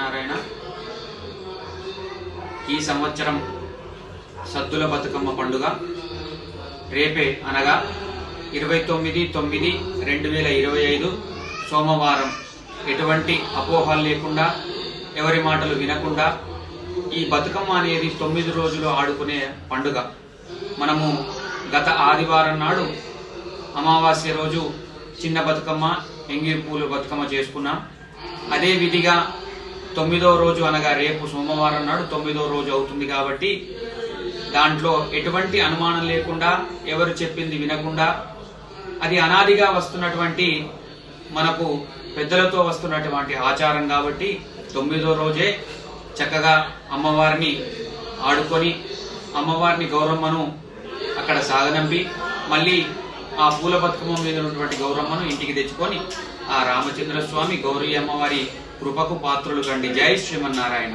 సత్యనారాయణ ఈ సంవత్సరం సద్దుల బతుకమ్మ పండుగ. రేపే అనగా ఇరవై తొమ్మిది తొమ్మిది రెండు వేల ఇరవై ఐదు సోమవారం. ఎటువంటి అపోహలు లేకుండా ఎవరి మాటలు వినకుండా ఈ బతుకమ్మ అనేది తొమ్మిది రోజులు ఆడుకునే పండుగ. మనము గత ఆదివారం నాడు అమావాస్య రోజు చిన్న బతుకమ్మ ఎంగిరి పూలు బతుకమ్మ చేసుకున్నాం. అదే విధిగా తొమ్మిదో రోజు అనగా రేపు సోమవారం నాడు తొమ్మిదో రోజు అవుతుంది కాబట్టి దాంట్లో ఎటువంటి అనుమానం లేకుండా ఎవరు చెప్పింది వినకుండా అది అనాదిగా వస్తున్నటువంటి మనకు పెద్దలతో వస్తున్నటువంటి ఆచారం కాబట్టి తొమ్మిదో రోజే చక్కగా అమ్మవారిని ఆడుకొని అమ్మవారిని గౌరమ్మను అక్కడ సాగనంపి మళ్ళీ ఆ పూల బతుకమ్మ మీద ఉన్నటువంటి గౌరమ్మను ఇంటికి తెచ్చుకొని ఆ రామచంద్ర స్వామి గౌరీ అమ్మవారి కృపకు పాత్రులు కండి జై శ్రీమన్నారాయణ.